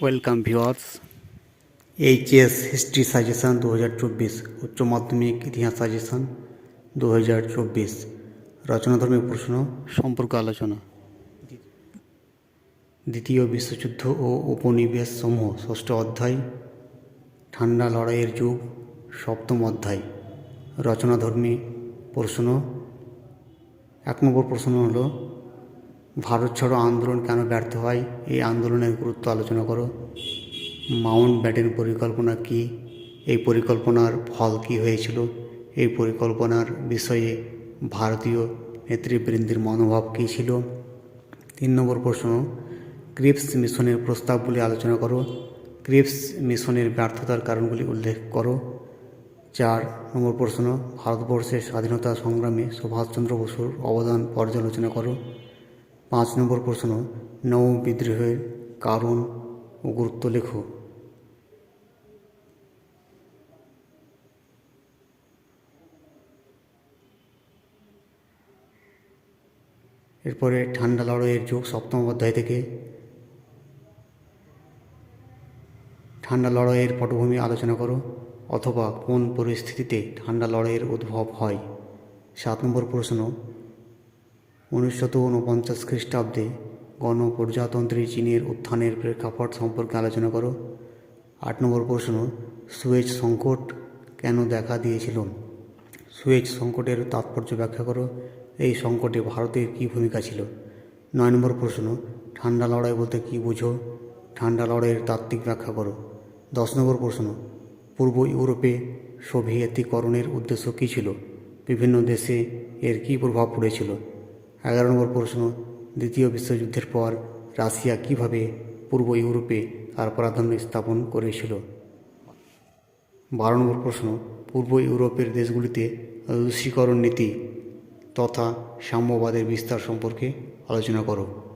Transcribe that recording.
Welcome viewers HS history suggestion দু হাজার চব্বিশ উচ্চ মাধ্যমিক ইতিহাস সাজেশন দু হাজার চব্বিশ রচনাধর্মী প্রশ্ন সম্পর্ক আলোচনা দ্বিতীয় বিশ্বযুদ্ধ ও উপনিবেশ সমূহ ষষ্ঠ অধ্যায় ঠান্ডা লড়াইয়ের যুগ সপ্তম অধ্যায় রচনাধর্মী প্রশ্ন এক নম্বর প্রশ্ন হলো ভারত ছাড়ো আন্দোলন কেন ব্যর্থ হয়? এই আন্দোলনের গুরুত্ব আলোচনা করো। মাউন্ট ব্যাটেন পরিকল্পনা কি? এই পরিকল্পনার ফল কি হয়েছিল? এই পরিকল্পনার বিষয়ে ভারতীয় নেতৃবৃন্দের মনোভাব কী ছিল? তিন নম্বর প্রশ্ন ক্রিপস মিশনের প্রস্তাবগুলি আলোচনা করো। ক্রিপস মিশনের ব্যর্থতার কারণগুলি উল্লেখ করো। চার নম্বর প্রশ্ন, ভারতবর্ষের স্বাধীনতা সংগ্রামে সুভাষচন্দ্র বসুর অবদান পর্যালোচনা করো। পাঁচ নম্বর প্রশ্ন, নৌ বিদ্রোহের কারণ ও গুরুত্ব লেখো। এরপরে ঠান্ডা লড়াইয়ের যুগ সপ্তম অধ্যায় থেকে। ঠান্ডা লড়াইয়ের পটভূমি আলোচনা করো, অথবা কোন পরিস্থিতিতে ঠান্ডা লড়াইয়ের উদ্ভব হয়? সাত নম্বর প্রশ্ন উনিশশত ঊনপঞ্চাশ খ্রিস্টাব্দে গণপ্রজাতন্ত্রী চীনের উত্থানের প্রেক্ষাপট সম্পর্কে আলোচনা করো। আট নম্বর প্রশ্ন, সুয়েজ সংকট কেন দেখা দিয়েছিল? সুয়েজ সংকটের তাৎপর্য ব্যাখ্যা করো। এই সংকটে ভারতের কী ভূমিকা ছিল? নয় নম্বর প্রশ্ন, ঠান্ডা লড়াই বলতে কী বুঝো? ঠান্ডা লড়াইয়ের তাত্ত্বিক ব্যাখ্যা করো। দশ নম্বর প্রশ্ন, পূর্ব ইউরোপে সোভিয়েতিকরণের উদ্দেশ্য কী ছিল? বিভিন্ন দেশে এর কী প্রভাব পড়েছিল? এগারো নম্বর প্রশ্ন, দ্বিতীয় বিশ্বযুদ্ধের পর রাশিয়া কীভাবে পূর্ব ইউরোপে তার প্রাধান্য স্থাপন করেছিল? বারো নম্বর প্রশ্ন, পূর্ব ইউরোপের দেশগুলিতে রুশীকরণ নীতি তথা সাম্যবাদের বিস্তার সম্পর্কে আলোচনা করো।